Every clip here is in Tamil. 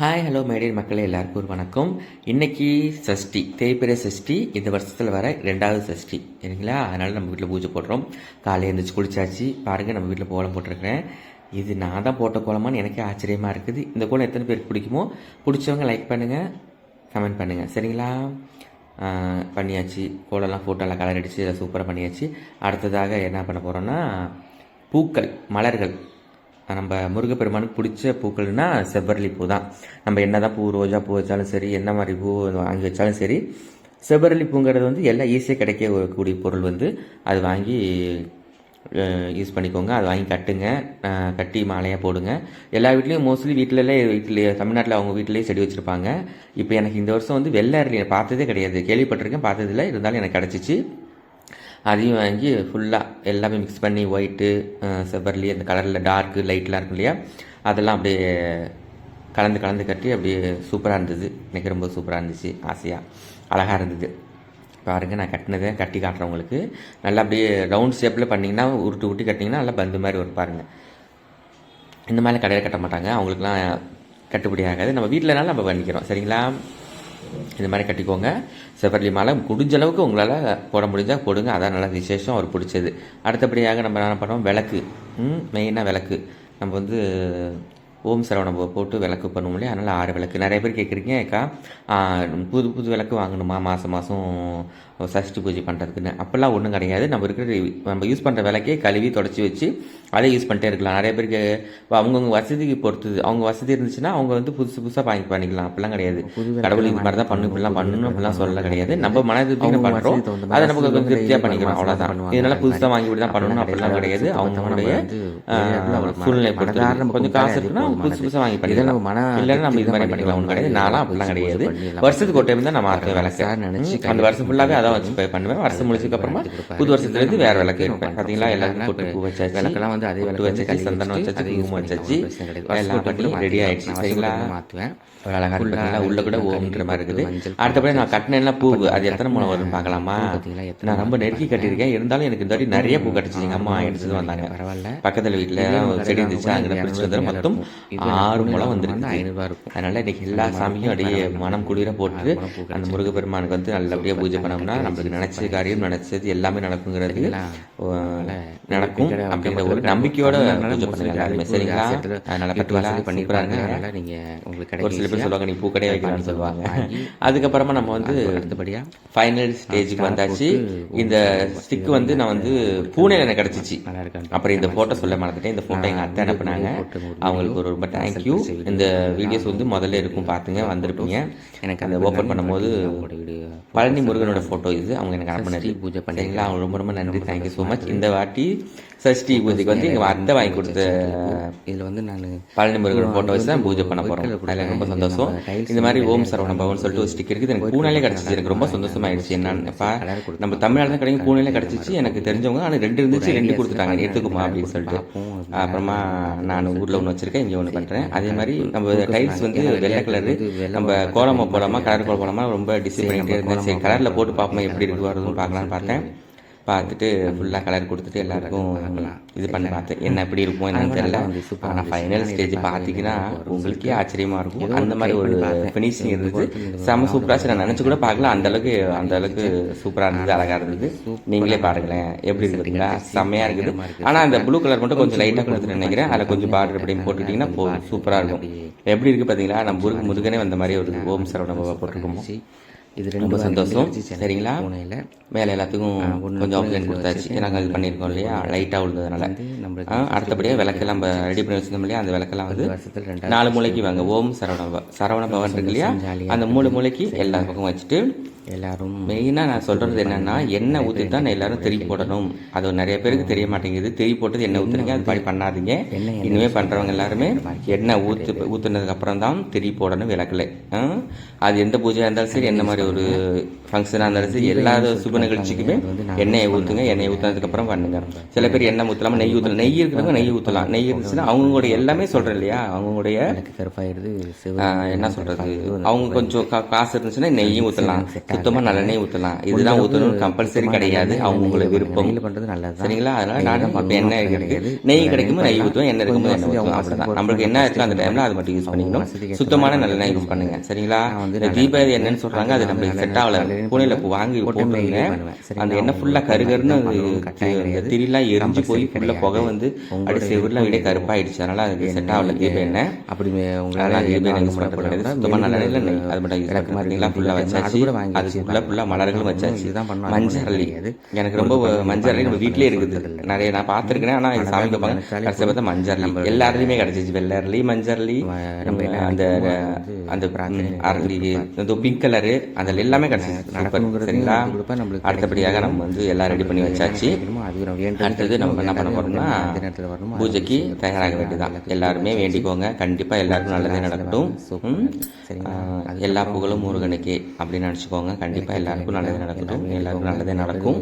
ஹாய் ஹலோ மேடியர் மக்களே எல்லாருக்கும் ஒரு வணக்கம். இன்றைக்கி சஷ்டி தேய்பிரை சஷ்டி இந்த வருஷத்தில் வர ரெண்டாவது சஷ்டி சரிங்களா? அதனால் நம்ம வீட்டில் பூஜை போடுறோம். காலையில் எழுந்திரிச்சு குளிச்சாச்சு. பாருங்கள் நம்ம வீட்டில் கோலம் போட்டிருக்கிறேன். இது நான் தான் போட்ட கோலமானு எனக்கே ஆச்சரியமாக இருக்குது. இந்த கோலம் எத்தனை பேருக்கு பிடிக்குமோ பிடிச்சவங்க லைக் பண்ணுங்கள் கமெண்ட் பண்ணுங்கள் சரிங்களா? பண்ணியாச்சு. கோலம்லாம் ஃபோட்டோலாம் கலர் அடித்து இதை சூப்பராக பண்ணியாச்சு. அடுத்ததாக என்ன பண்ண போகிறோன்னா பூக்கள் மலர்கள். நம்ம முருகப்பெருமானுக்கு பிடிச்ச பூக்கள்னா செவ்வரளி பூ தான் நம்ம என்ன தான் பூ ரோஜா பூ வச்சாலும் சரி என்ன மாதிரி பூ வாங்கி வச்சாலும் சரி செவ்வரளி பூங்கிறது வந்து எல்லாம் ஈஸியாக கிடைக்கக்கூடிய பொருள் வந்து அது வாங்கி யூஸ் பண்ணிக்கோங்க. அது வாங்கி கட்டுங்க. கட்டி மாலையாக போடுங்க. எல்லா வீட்லேயும் மோஸ்ட்லி வீட்டிலலே வீட்டிலேயே தமிழ்நாட்டில் அவங்க வீட்டிலேயே செடி வச்சுருப்பாங்க. இப்போ எனக்கு இந்த வருஷம் வந்து வெள்ளை அரளி பார்த்ததே கிடையாது. கேள்விப்பட்டிருக்கேன் பார்த்ததில்ல. இருந்தாலும் எனக்கு கிடச்சிச்சு. அதையும் வாங்கி ஃபுல்லாக எல்லாமே மிக்ஸ் பண்ணி ஒயிட்டு செவ்வர்லி அந்த கலரில் டார்க்கு லைட்லாம் இருக்கும் இல்லையா? அதெல்லாம் அப்படியே கலந்து கலந்து கட்டி அப்படியே சூப்பராக இருந்தது. எனக்கு ரொம்ப சூப்பராக இருந்துச்சு ஆசையாக அழகாக இருந்தது. பாருங்க நான் கட்டினதை கட்டி காட்டுறேன் உங்களுக்கு. நல்லா அப்படியே ரவுண்ட் ஷேப்பில் பண்ணிங்கன்னா உருட்டு உருட்டி கட்டிங்கன்னா நல்லா பந்து மாதிரி வரும் பாருங்க. இந்த மாதிரிலாம் கடையில் கட்ட மாட்டாங்க. அவங்களுக்குலாம் கட்டுப்படி ஆகாது. நம்ம வீட்டிலனாலும் நம்ம பண்ணிக்கிறோம். சரிங்களா? இது மாதிரி கட்டிக்கோங்க. செவ்வரளி மாலை முடிஞ்ச அளவுக்கு உங்களால் போட முடிஞ்சால் போடுங்க. அதான் நல்லா விசேஷம் அவர் பிடிச்சது. அடுத்தபடியாக நம்ம என்ன பண்ணுவோம்? விளக்கு. மெயினாக விளக்கு. நம்ம வந்து ஓம் சரவணம் போட்டு விளக்கு பண்ணுவோம் இல்லையா? அதனால் ஆறு விளக்கு. நிறைய பேர் கேட்குறீங்க அக்கா ஆ, புது புது விளக்கு வாங்கணுமா? மாதம் மாதம் சஷ்டி பூஜை பண்ணுறதுக்குன்னு அப்போல்லாம் ஒன்றும் கிடையாது. நம்ம இருக்கிற நம்ம யூஸ் பண்ணுற விளக்கே கழுவி தொடச்சி வச்சு அதை யூஸ் பண்ணிட்டே இருக்கலாம். நிறைய பேருக்கு அவங்கவுங்க வசதிக்கு பொறுத்தது. அவங்க வசதி இருந்துச்சுன்னா அவங்க வந்து புதுசு புதுசாக வாங்கி பண்ணிக்கலாம். அப்படிலாம் கிடையாது. கடவுள் இது மாதிரி தான் பண்ணு இப்படிலாம் பண்ணணும். அப்படிலாம் சொல்ல கிடையாது. நம்ம மன திருப்திக்கு பண்ணுறோம் அதை நமக்கு கொஞ்சம் திருப்தியாக பண்ணிக்கிறோம் அவ்வளோதான் இதனால புதுசாக வாங்கி இப்படி தான் பண்ணணும். அப்படிலாம் கிடையாது. அவங்களுடைய சூழ்நிலை பொறுத்து கொஞ்சம் காசு இருக்குன்னா புதுசு புதுசாக வாங்கி பண்ணிக்கலாம். மன இல்லைன்னா நம்ம இது மாதிரி பண்ணிக்கலாம். ஒன்றும் கிடையாது. நான்லாம் அப்படிலாம் கிடையாது. வருஷத்துக்கு ஒரு டைம் தான் நான் மாற்றுவேன் விளக்கு. நினைச்சு அந்த வருஷம் ஃபுல்லாகவே அதான் வச்சு பண்ணுவேன். வருஷம் முடிச்சதுக்கு அப்புறமா புது வருஷத்துல இருந்து வேற விளக்கு எடுப்பேன் பார்த்தீங்களா எல்லாருக்கும் பொட்டு பூ வச்சாச்சு விளக்கெல்லாம் வந்து அதே விளக்கு வச்சாச்சு சந்தனம் வச்சாச்சு குங்குமம் வச்சாச்சு. எல்லாம் பண்ணி ரெடி. ஆயிடுச்சு சரிங்களா ஒரு பார்த்தீங்களா? உள்ள கூட ஓம்ன்ற மாதிரி இருக்குது. அடுத்தபடி நான் கட்டினேன்னா பூ அது எத்தனை மூலம் வரும்னு பார்க்கலாமா? நான் ரொம்ப நெருக்கி கட்டியிருக்கேன். இருந்தாலும் எனக்கு இந்த வாட்டி நிறைய பூ கட்டிச்சு எங்க அம்மா எடுத்துட்டு வந்தாங்க. பரவாயில்ல பக்கத்துல வீட்டுல செடி இருந்துச்சு அங்கே பிடிச்சி வந்து மொத்தம் ஆறு முளம் வந்துருக்கு ஐநூறுபா இருக்கும். அதனால இன்னைக்கு எல்லா சாமியும் அப்படியே மனம் குளிர போட்டு அந்த முருகப்பெருமானுக்கு வந்து நல்லபடியா பூஜை பண்ணோம்னா நம்மளுக்கு நினைச்ச காரியம் நினைச்சது எல்லாமே நடக்குங்கிறது நடக்கும் அப்படிங்கிற ஒரு நம்பிக்கையோட பூஜை பண்ணுங்க. எல்லாருமே சரிங்களா? அதனால பட்டுவாலா பண்ணிருக்காங்க அதனால நீங்க உங்களுக்கு ஒரு சில பேர் சொல்லுவாங்க நீ பூக்கடையே வைக்கலாம்னு சொல்லுவாங்க. அதுக்கப்புறமா நம்ம வந்து அடுத்தபடியா? ஃபைனல் ஸ்டேஜுக்கு வந்தாச்சு. இந்த ஸ்டிக் வந்து நான் வந்து பூனேல எனக்கு கிடைச்சிச்சு. அப்புறம் இந்த போட்டோ சொல்ல மறந்துட்டேன். இந்த போட்டோ எங்க அத்தை அனுப்புனாங்க அவங்களுக்கு ஒரு ரொம்ப தேங்க்யூ இந்த வீடியோஸ் வந்து முதல்ல இருக்கும் பாத்துங்க வந்திருப்பீங்க. எனக்கு அந்த ஓப்பன் பண்ணும்போது பழனி முருகனோட போட்டோ இது. அவங்க எனக்கு அனுப்புனது. பூஜை பண்ணி சரிங்களா? அவங்க ரொம்ப ரொம்ப நன்றி. தேங்க்யூ ஸோ மச் இந்த வாட்டி சஷ்டி பூஜைக்கு வந்து எங்க அத்தை வாங்கி கொடுத்த இதுல வந்து நான் பழனி முருகன் போட்டோ வச்சு தான் பூஜை பண்ண போறோம். அதுல ரொம்ப சந்தோஷம். இந்த மாதிரி ஓம் சரவண பவன் சொல்லிட்டு ஒரு ஸ்டிக் இருக்குது. எனக்கு பூனாலே கிடைச்சிச்சு. எனக்கு ரொம்ப சந்தோஷமாயிடுச்சு என்னன்னு நம்ம தமிழ்நாடு தான் கிடைக்கும் பூனாலே கிடைச்சிச்சு. எனக்கு தெரிஞ்சவங்க ஆனால் ரெண்டு இருந்துச்சு ரெண்டு கொடுத்துட்டாங்க. எடுத்துக்குமா அப்படின்னு சொல்லிட்டு. அப்புறமா நான் ஊர்ல ஒன்று வச்சிருக்கேன். இங்க ஒன்று பண்றேன். அதே மாதிரி நம்ம டைல்ஸ் வந்து வெள்ளை கலரு நம்ம கோலமா போலாமா கலர் கோலம் போலாமா ரொம்ப டிசைன் பண்ணிட்டே இருந்தேன் சரி கலர்ல போட்டு பார்ப்போம் எப்படி இருக்கு வருதுன்னு பார்க்கலாம்னு பார்த்தேன். பார்த்துட்டு ஃபுல்லாக கலர் கொடுத்துட்டு எல்லாருக்கும் இது பண்ணி பார்த்தேன். என்ன எப்படி இருக்கும் என்னன்னு தெரியல. ஆனால் ஃபைனல் ஸ்டேஜ் பார்த்தீங்கன்னா உங்களுக்கே ஆச்சரியமா இருக்கும். அந்த மாதிரி ஒரு ஃபினிஷிங் இருந்தது செம சூப்பராக நான் நினச்சி கூட பார்க்கல. அந்த அளவுக்கு அந்த அளவுக்கு சூப்பராக இருந்தது. அழகாக இருந்தது நீங்களே பாருங்களேன். எப்படி இருக்குதுங்களா? செம்மையா இருக்குது. ஆனால் அந்த ப்ளூ கலர் மட்டும் கொஞ்சம் லைட்டாக கொடுத்துட்டு நினைக்கிறேன். அதில் கொஞ்சம் பார்டர் அப்படின்னு போட்டுக்கிட்டிங்கன்னா போதும். சூப்பராக இருக்கும். எப்படி இருக்கு பார்த்தீங்களா? நம்ம முருக முருகனே வந்த மாதிரி ஒரு ஓம் சரவண போட்டிருக்கோமோ? இது ரொம்ப ரெண்டு சந்தோஷம் சரிங்களா? பூனையில மேலே எல்லாத்துக்கும் கொஞ்சம் ஆப்ஷன் கொடுத்தாச்சு. நாங்கள் இது பண்ணியிருக்கோம் இல்லையா? லைட்டாக விழுந்ததுனால நம்மளுக்கு அடுத்தபடியாக விளக்கெல்லாம் நம்ம ரெடி பண்ணி வச்சிருந்தோம் இல்லையா? அந்த விளக்கெல்லாம் வந்து வருஷத்துல ரெண்டாவது நாலு மூலைக்கு வாங்க. ஓம் சரவண சரவண பவன் இருக்கு இல்லையா? அந்த மூணு மூலைக்கு எல்லா பக்கம் வச்சுட்டு எல்லாரும் மெயினாக நான் சொல்றது என்னன்னா எண்ணெய் ஊற்றி தான் எல்லாரும் தெரி போடணும். அது நிறைய பேருக்கு தெரிய மாட்டேங்குது. தெரி போட்டது எண்ணெய் ஊற்றுறீங்க அது மாதிரி பண்ணாதீங்க. இனிமே பண்றவங்க எல்லாருமே எண்ணெய் ஊத்து ஊத்துனதுக்கு அப்புறம் தான் தெரி போடணும் விளக்குல? அது எந்த பூஜையாக இருந்தாலும் சரி என்ன மாதிரி ஒரு ஃபங்க்ஷனாக இருந்தாலும் சரி எல்லா சுப நிகழ்ச்சிக்குமே எண்ணெயை ஊற்றுங்க எண்ணெய் ஊற்றுனதுக்கு அப்புறம் பண்ணுங்க சில பேர் எண்ணெய் ஊற்றலாம நெய் ஊற்றலாம் நெய் இருக்கிறவங்க நெய் ஊற்றலாம் நெய் இருந்துச்சுன்னா அவங்களுடைய எல்லாமே சொல்றேன் இல்லையா? அவங்களுடைய என்ன சொல்றது? அவங்க கொஞ்சம் காசு இருந்துச்சுன்னா நெய்யும் ஊற்றலாம் சுத்தமாக நல்லெண்ணெய் ஊற்றலாம் இதுதான் ஊற்றணும் கம்பல்சரி கிடையாது. அவங்க உங்களுக்கு விருப்பம். பண்ணுறது நல்லது சரிங்களா? அதனால நான் இப்போ எண்ணெய் கிடைக்குது நெய் கிடைக்கும்போது நெய் ஊற்றுவோம் எண்ணெய் இருக்கும்போது எண்ணெய் ஊற்றுவோம் அவ்வளோதான் நம்மளுக்கு என்ன இருக்கோ அந்த டைமில் அது மட்டும் யூஸ் பண்ணிக்கணும். சுத்தமான நல்லெண்ணெய் யூஸ் பண்ணுங்க. சரிங்களா? இந்த தீபாவளி என்னன்னு சொல்றாங்க அது நம்மளுக்கு செட் ஆகல. பூனையில வாங்கி போட்டுருங்க. அந்த எண்ணெய் ஃபுல்லாக கருகருன்னு அது திரிலாம் எரிஞ்சு போய் ஃபுல்லாக புகை வந்து அப்படியே செவரில் அப்படியே கருப்பாயிடுச்சு அதனால அது செட் ஆகல தீப எண்ணெய் அப்படி உங்களால் தீப எண்ணெய் யூஸ் பண்ணுறது கிடையாது சுத்தமாக நல்லெண்ணெய் நெய் அது மட்டும் யூஸ் பண்ணுறீங்களா ஃபுல்லாக வச்சாச்சு கூட அது ஃபுல்லாக ஃபுல்லாக மலர்களும் வச்சாச்சு. இதுதான் பண்ணுவாங்க. மஞ்சள் அள்ளி. எனக்கு ரொம்ப மஞ்சள் நம்ம வீட்லயே இருக்குது. நிறைய நான் பார்த்துருக்கேன் ஆனால் எங்கள் சாமி வைப்பாங்க கடைசியில் பார்த்தா மஞ்சள் அள்ளி. எல்லாருலையுமே கிடச்சிச்சு. வெள்ளை அரளி மஞ்சள் அள்ளி அந்த அந்த அரளி இந்த பிங்க் கலரு அதில் எல்லாமே கிடச்சிச்சு. சரிங்களா? அடுத்தபடியாக நம்ம வந்து எல்லாம் ரெடி பண்ணி வச்சாச்சு. அது நம்ம அடுத்தது நம்ம என்ன பண்ண போறோம்னா எந்த நேரத்தில் வரணுமோ பூஜைக்கு தயாராக வேண்டியதான் எல்லாருமே வேண்டிக்கோங்க. கண்டிப்பா எல்லாருக்கும் நல்லதே நடக்கட்டும். எல்லா புகழும் முருகனுக்கே அப்படின்னு நினச்சிக்கோங்க. கண்டிப்பா எல்லாருக்கும் நல்லதே நடக்கட்டும் எல்லாருக்கும் நல்லதே நடக்கும்.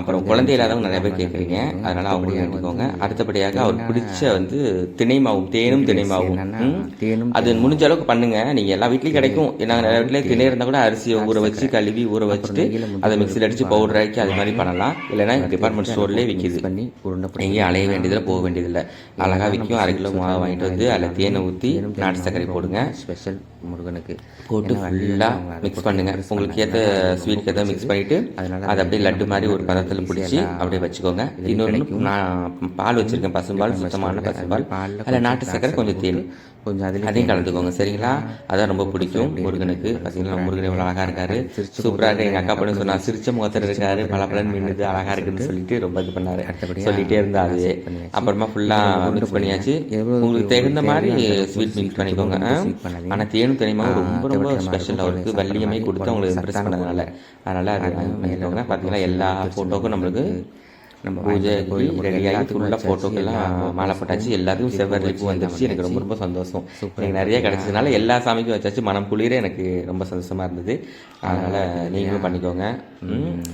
அப்புறம் குழந்தை இல்லாதவங்க நிறைய பேர் கேட்குறீங்க. அதனால அவங்களும் வேண்டிக்கோங்க அடுத்தபடியாக அவருக்கு பிடிச்ச வந்து திணை மாவும் தேனும் திணை மாவும். ம்? தேனும் அது முடிஞ்ச அளவுக்கு பண்ணுங்க. நீங்க எல்லா வீட்லயும் கிடைக்கும். நாங்கள் நிறைய வீட்ல திணை இருந்தா கூட அரிசியை ஊற வச்சு கழுவி ஊற வச்சுட்டு அதை மிக்சியில் அடிச்சு பவுடர் ஆக்கி அது மாதிரி பண்ணலாம். இல்லைன்னா டிபார்ட்மெண்ட் ஸ்டோர்லேயே விற்கிது பண்ணி எங்கேயும் அலைய வேண்டியதில்லை போக வேண்டியதில்லை. அழகா விற்கும். அரை கிலோ மாவு வாங்கிட்டு வந்து அதில் தேனை ஊற்றி நாட்டு சர்க்கரை போடுங்க. ஸ்பெஷல் முருகனுக்கு. போட்டு ஃபுல்லாக மிக்ஸ் பண்ணுங்க உங்களுக்கு ஏற்ற ஸ்வீட் ஏற்ற மிக்ஸ் பண்ணிட்டு அதை அப்படியே லட்டு மாதிரி ஒரு பதத்தில் பிடிச்சி அப்படியே வச்சுக்கோங்க. இன்னொன்று நான் பால் வச்சிருக்கேன். பசும்பால் சுத்தமான பசும்பால். அதில் நாட்டு சர்க்கரை கொஞ்சம் தேன். கொஞ்சம் அதில் அதையும் கலந்துக்கோங்க. சரிங்களா? அதான் ரொம்ப பிடிக்கும். முருகனுக்கு. பார்த்தீங்கன்னா முருகன் எவ்வளோ அழகா இருக்காரு. சூப்பரா இருக்கு. எங்க அக்கா பண்ணி சொன்னா சிரிச்ச முகத்தில் இருக்காரு. பல பலன் மின்னுது அழகா இருக்குன்னு சொல்லிட்டு ரொம்ப இது பண்ணாரு. சொல்லிட்டே இருந்தா அது அப்புறமா ஃபுல்லா மிக்ஸ் பண்ணியாச்சு. உங்களுக்கு தகுந்த மாதிரி ஸ்வீட் மிக்ஸ் பண்ணிக்கோங்க. ஆ? ஆனா தேனும் தனிமாவும் ரொம்ப ரொம்ப ஸ்பெஷல் அவருக்கு. வள்ளியமே கொடுத்து உங்களுக்கு இம்ப்ரெஸ் பண்ணதுனால அதனால அது பண்ணிக்கோங்க பார்த்தீங்கன்னா எல்லா ஃபோட்டோக்கும் நம்மளுக்கு நம்ம பூஜைக்கு ரெடியாகி ஃபுல்லாக ஃபோட்டோக்கெல்லாம் மாலை போட்டாச்சு. எல்லாத்துக்கும் செவ்வரளி பூ வந்துருச்சு. எனக்கு ரொம்ப ரொம்ப சந்தோஷம் எனக்கு நிறைய கிடைச்சதுனால எல்லா சாமிக்கும் வச்சாச்சு. மனம் குளிர எனக்கு ரொம்ப சந்தோஷமா இருந்தது. அதனால நீங்களும் பண்ணிக்கோங்க.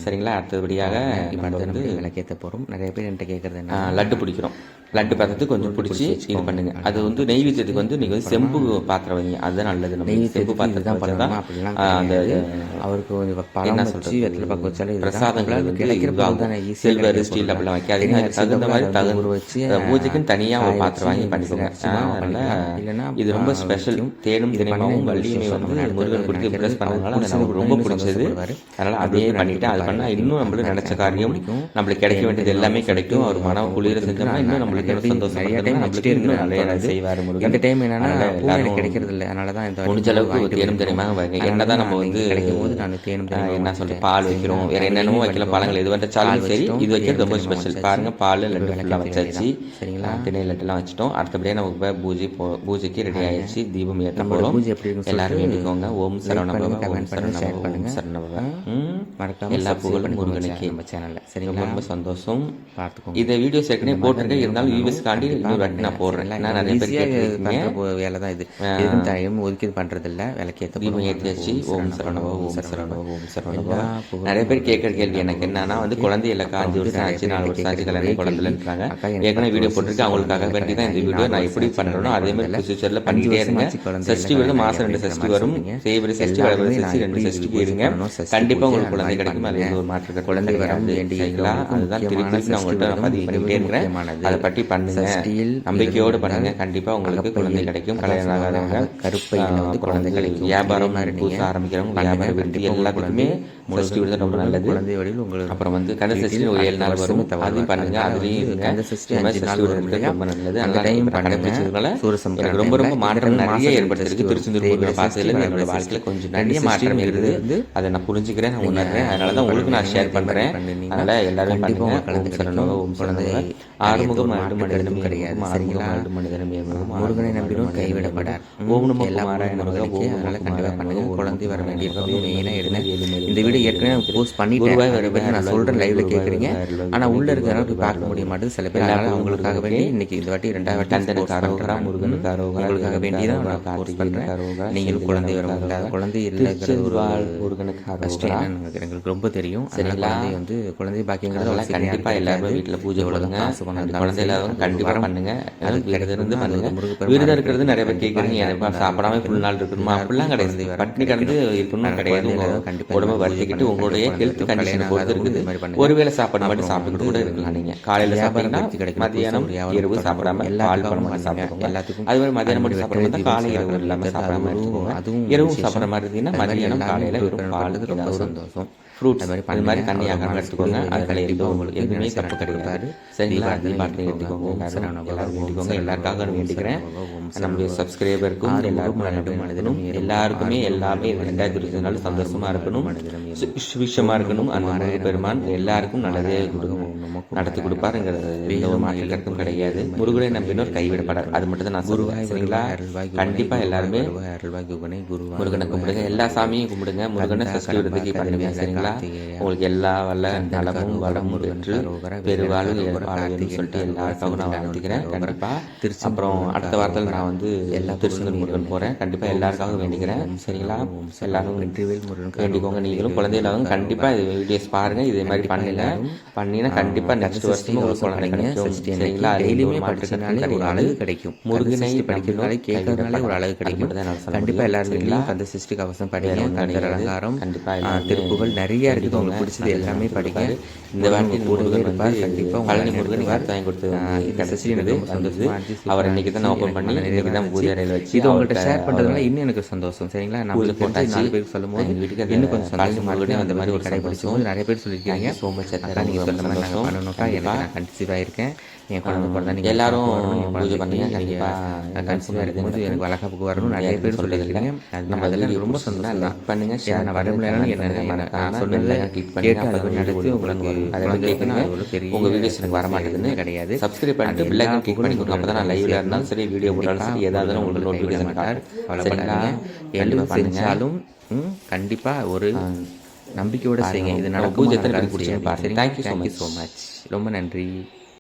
சரிங்களா? அடுத்தபடியாக நம்ம வந்து விளக்கேற்ற போகிறோம் நிறைய பேர் என்கிட்ட கேட்குறது லட்டு பிடிக்கிறோம். லட்டு பாத்திரத்துக்கு கொஞ்சம் பிடிச்சி இது பண்ணுங்க. அது வந்து நெய்வேத்தியத்துக்கு வந்து நீங்க வந்து செம்பு பாத்திரம் வைங்க அதுதான் நல்லது. நம்ம செம்பு பாத்திரம் பண்ணணும் அப்படிலாம் அந்த அவருக்கு கொஞ்சம் வச்சு வெற்றில பக்கம் வச்சாலே. பிரசாதங்கள் வந்து தானே சில்வர் ஸ்டீல் அப்படிலாம் வைக்காதீங்க. அதுக்கு தகுந்த மாதிரி தகுந்த வச்சு, அஹ், பூஜைக்குன்னு தனியா ஒரு பாத்திரம் வாங்கி பண்ணிக்கோங்க. அதனால இது ரொம்ப ஸ்பெஷல் தேனும் பண்ணி வள்ளியுமே வந்து முருகன் கொடுத்து நினைக்கிறது, பண்ணதுனால அவர் அது நமக்கு ரொம்ப பிடிச்சது. அதனால அதே பண்ணிட்டு அது பண்ணா இன்னும் நம்மளுக்கு நினைச்ச காரியம் நம்மளுக்கு கிடைக்க வேண்டியது எல்லாமே கிடைக்கும் அவர் மனம் குளிர செஞ்சோம்னா இன்னும் நம்மளுக்கு சந்தோஷம் நிறைய டைம் இன்னும் நிறைய செய்வாரு முருகன் இந்த டைம் என்னன்னா எல்லாரும் கிடைக்கிறது இல்லை அதனால தான் இந்த முடிஞ்ச அளவுக்கு தேனும் தெரியுமா? என்னதான் நம்ம வந்து கிடைக்கும் போது நான் தேனும் என்ன சொல்றது பால் வைக்கிறோம். வேற என்னென்னமோ வைக்கல பழங்கள் எது வச்சாலும் சரி இது வைக்கிறது ரொம்ப ஸ்பெஷல் பாருங்க பால் லட்டு ஃபுல்லாக வச்சாச்சு. சரிங்களா? திணை லட்டுலாம் வச்சிட்டோம். அடுத்தபடியே நமக்கு இப்ப பூஜை போ பூஜைக்கு ரெடி ஆயிடுச்சு. தீபம் ஏற்ற இருக்குன்னு எல்லாரும் வேண்டிக்கோங்க. ஓம் சரவண பண்ணுங்க, பவ, ஓம் comment சரவண பண்ணுங்க, share பவ, ஓம் பண்ணுங்க. சரவண பவ. ம். மறக்காம எல்லா புகழும் முருகனுக்கே. நம்ம சேனல்ல. சரிங்களா? ரொம்ப சந்தோஷம். பார்த்துக்கோங்க இந்த வீடியோ ஏற்கனவே போட்டிருக்கேன் இருந்தாலும் காண்டி வாட்டி நான் போடுறேன். நான் நிறைய பேர் கேட்டிருக்கீங்க. வேலை தான் இது. எதுவும் டைம் ஒதுக்கி பண்றது இல்ல விளக்கேற்ற தீபம் ஏற்றியாச்சு ஓம் சரவணவோ ஓம் சரவணவோ ஓம் புகழும் நிறைய பேர் கேட்குற கேள்வி எனக்கு என்னன்னா வந்து குழந்தை இல்லக்கா அஞ்சு வருஷம் ஆச்சு நாலு வருஷம் ஆச்சு கல்யாணம் குழந்தைல இருக்காங்க. ஏற்கனவே வீடியோ போட்டிருக்கேன். அவங்களுக்காக வேண்டி தான் இந்த வீடியோ நான் எப்படி பண்றேனோ அதே மாதிரி ஃபியூச்சர்ல பண்ணிட்டே இருங்க. சஷ்டி வருது மாசம் ரெண்டு சஷ்டி வரும். செய்வரி சஷ்டி வளர்வரி சஷ்டி ரெண்டு சஷ்டிக்கு இருங்க. கண்டிப்பா உங்களுக்கு குழந்தை கிடைக்கும் அது எந்த ஒரு மாற்று குழந்தை வராது சரிங்களா அதுதான் திருப்பி நான் உங்கள்கிட்ட பதிவு பண்ணிட்டே இருக்கிறேன் அதை பற்றி பண்ணுங்க. சஷ்டியில் நம்பிக்கையோடு பண்ணுங்க. கண்டிப்பா உங்களுக்கு குழந்தை கிடைக்கும். கல்யாணம் ஆகாதவங்க. வந்து குழந்தை கிடைக்கும். வியாபாரம் புதுசா ஆரம்பிக்கிறவங்க வியாபார வெற்றி எல்லாத்துக்குமே சஷ்டி விரதம் ரொம்ப நல்லது. குழந்தை வழியில் உங்களுக்கு அப்புறம் வந்து கந்த சஷ்டி ஒரு ஏழு நாள் வரும். அதையும் பண்ணுங்க அதுலயும் கந்த சஷ்டி அஞ்சு நாள் வரும். ரொம்ப நல்லது. அந்த டைம் பண்ணுங்க. எனக்கு ரொம்ப ரொம்ப மாற்றம் நிறைய ஏற்படுத்திருக்கு திருச்செந்தூர் பார்த்ததுல தேய்பிறை என்னோட வாழ்க்கையில கொஞ்சம் நிறைய மாற்றம் இருக்குது. அதை நான் புரிஞ்சுக்கிறேன் நான் உணர்றேன். அதனால தான் உங்களுக்கு நான் ஷேர் பண்றேன். பண்ணுனீங்கன்னா அதனால எல்லாரும் கண்டிப்பா பண்ணுங்க. உங்க குழந்தை ஓம் சரணம் ஆறுமுகம் ஆடு மனிதனும் கிடையாது. சரிங்களா? ஆடு மனிதனும் முருகனை ஆடு கைவிடப்படார். ஓம் நமோ முருகனுக்கே ஓம் அதனால நமோ கண்டிப்பா குமாராய பண்ணுங்க. குழந்தை வர வேண்டிய மெயினாக எடுங்க இந்த வீடியோ ஏற்கனவே போஸ்ட் பண்ணிட்டேன். குருவாய் நிறைய பேர் நான் சொல்றேன். லைவ்ல கேட்குறீங்க. ஆனா உள்ள இருக்கிறனால போய் பார்க்க முடிய மாட்டேது சில பேர் அதனால அவங்களுக்காக வேண்டி இன்னைக்கு இந்த வாட்டி ரெண்டாவது வாட்டி அரோகரா பண்றேன். முருகனுக்கு அரோகரா உங்களுக்காக வேண்டி தான் நான் அரோகரா நீங்களும் குழந்தை வர குழந்தை இல்லைங்கிற ஒரு முருகனுக்கு என்னன்னு எங்களுக்கு ரொம்ப தெரியும் சரிங்களா? வந்து குழந்தை பாக்கியங்கிறது அதனால அவ்வளவு சரியா கண்டிப்பா இருக்காது. எல்லாருமே வீட்டுல பூஜை எவ்வளவுதான் குழந்தை இல்லாதவங்க கண்டிப்பாக வரம் பண்ணுங்க. அது விரதம் பண்ணுங்க விரதம் இருக்கிறது நிறைய பேர் கேட்குறீங்க. சாப்பிடாம ஃபுல் நாள் இருக்கணுமா அப்படிலாம் கிடையாது. குழந்தை வரம் பட்னி கடந்து இருக்கணும் அதனால கிடையாது. குழந்தை உங்க இல்லாதவங்க கண்டிப்பா உடம்பை பண்ணுங்க. உங்களுடைய ஹெல்த் கண்டிஷனை பொறுத்து இருக்குது. ஒருவேளை சாப்பாடு மட்டும் கூட இருக்கலாம் நீங்க. காலையில கிடைக்கிற மதியானம் இரவு சாப்பிடாம தொடங்கும். பால் எல்லாத்துக்கும் அது மாதிரி மதியானம் மட்டும் சாப்பிடுறது காலை இரவு சாப்பிடாம அதுவும் இரவும். சாப்பிட்ற மாதிரி இருந்தீங்கன்னா மதியானம் காலையில வெறும் பால் சந்தோஷம். ஃப்ரூட்ஸ் அது மாதிரி இது மாதிரி பண்ணுங்க. தண்ணி அவர் ஆகாம மனசுக்கு எடுத்துக்கோங்க கண்டிப்பா எதுவும் உங்களுக்கு எதுவுமே தப்பு கிடையாது. சரிங்களா தீபாவளி தீபாவளி எடுத்துக்கோங்க. எல்லாரும் வேண்டிக்கோங்க எல்லாருக்காக வேண்டிக்கிறேன் நம்முடைய. சப்ஸ்கிரைபருக்கும் எல்லாருக்கும் மனிதனும். எல்லாருக்குமே எல்லாமே ரெண்டாயிரத்தி இருபத்தி நாலு சந்தோஷமா. இருக்கணும் மனிதனும் ஏறும். சு- சுபிஷமா இருக்கணும் அந்த பெருமான் எல்லாருக்கும் நல்லதே நடத்தி கொடுப்பாருங்கிறது எந்த ஒரு மாற்று கருத்தும் கிடையாது முருகனை நம்பினோர் கைவிடப்படாது அது மட்டும் தான் நான் குருவாய் சரிங்களா கண்டிப்பா எல்லாருமே முருகனை கும்பிடுங்க எல்லா. சாமியும் கும்பிடுங்க முருகனை சஷ்டி கடம்பா, பண்ணுங்க சரிங்களா. உங்களுக்கு எல்லா வல்ல நலமும் வளமும் பெற்று பெருவாழ்வு சொல்லிட்டு எல்லாருக்காகவும் நான் வாழ்த்துக்கிறேன் கண்டிப்பா அப்புறம் அடுத்த வாரத்தில் நான் வந்து எல்லா திருச்செந்தூர் முருகன் போறேன். கண்டிப்பா எல்லாருக்காகவும் வேண்டிக்கிறேன். சரிங்களா? எல்லாரும் வெற்றிவேல் முருகன் வேண்டிக்கோங்க. நீங்களும் குழந்தை இல்லாதவங்க கண்டிப்பா. இது வீடியோஸ் பாருங்க. இதே மாதிரி பண்ணுங்க பண்ணினா கண்டிப்பா நெக்ஸ்ட் வருஷமும் உங்களுக்கு குழந்தை கிடைக்கும். சரிங்களா? டெய்லியுமே ஒரு கருத்தும் ஒரு. அழகு கிடைக்கும் முருகனை படிக்கிறதுனால கேட்கறதுனாலே ஒரு அழகு கிடைக்கும். மட்டும் தான் என்னால சொல்ல கண்டிப்பா முடியும். எல்லார் சரிங்களா? வீட்லயும் கந்த சிருஷ்டி கவசம் படிங்க கிடையாது. அலங்காரம் கண்டிப்பா ஆ, எல்லாமே திருப்புகள் நிறைய இருக்குது உங்களுக்கு பிடிச்சது எல்லாமே படிங்க. இந்த வாட்டி இந்த கூடவே முருகன் இருப்பார் வந்து கண்டிப்பா உங்களை பழனி. முருகன் ஆ, வந்து இந்த கிடைச்சது. எனக்கு சந்தோஷமா. அவர் இன்னைக்கு தான் ஓப்பன் பண்ணி இன்னைக்கு தான் இருந்துச்சு. பூஜை அறையில் வச்சு இது உங்கள்கிட்ட ஷேர் பண்றதுனால அவர் இன்னும் எனக்கு சந்தோஷம் சரிங்களா தெரிஞ்சு போட்டாச்சு. நாலு பேருக்கு சொல்லும் போது எங்க வீட்டுக்கு இன்னும் கொஞ்சம் சந்தோஷமா இருக்கு அந்த மாதிரி ஒரு கடைபிடிச்சு சந்தோஷம். போது நிறைய பேர் சொல்லியிருக்கீங்க Thank you so much, அக்கா நீங்க ரொம்ப சொல்ல மாதிரி நாங்கள். பண்ணணும்க்கா எனக்கு. நான் என் குழந்தை பிறந்தா நீங்க எல்லாரும் பூஜை பண்ணுங்க. நீங்க கண்டிப்பா கன்சீவ் இருக்கும்போது எனக்கு வளகாப்புக்கு வரணும் நிறைய பேர் சொல்லியிருக்கீங்க. நம்ம அதெல்லாம் ரொம்ப சந்தோஷம் like பண்ணுங்க, பண்ணுங்க, வரமுடியலன்னு comment என்ன பண்ணுங்க. கேட்டு அதை அப்பதான் நடத்தி வீடியோ உங்களுக்கு உங்களுக்கு அதை குழந்தை கேட்குங்க. பிறந்தா அது ஒரு பெரிய உங்க வீடியோஸ் எனக்கு வர மாட்டேங்குதுன்னு கிடையாது. சப்ஸ்கிரைப் பண்ணிட்டு ஐக்கன் கிளிக் நான் லைவ்ல இருந்தாலும் சரி வீடியோ போட்டாலும் சரி ஏதாவது உங்களுக்கு நோட்டிஃபிகேஷன் காட்டும். சரிங்களா கவலைப்படாதீங்க. கண்டிப்பா எது பண்ணுங்க. செஞ்சாலும் ம், கண்டிப்பா ஒரு நம்பிக்கையோட செய்யுங்க. இது பாருங்க. நடக்கும் பூஜை so Thank you much. so much ரொம்ப நன்றி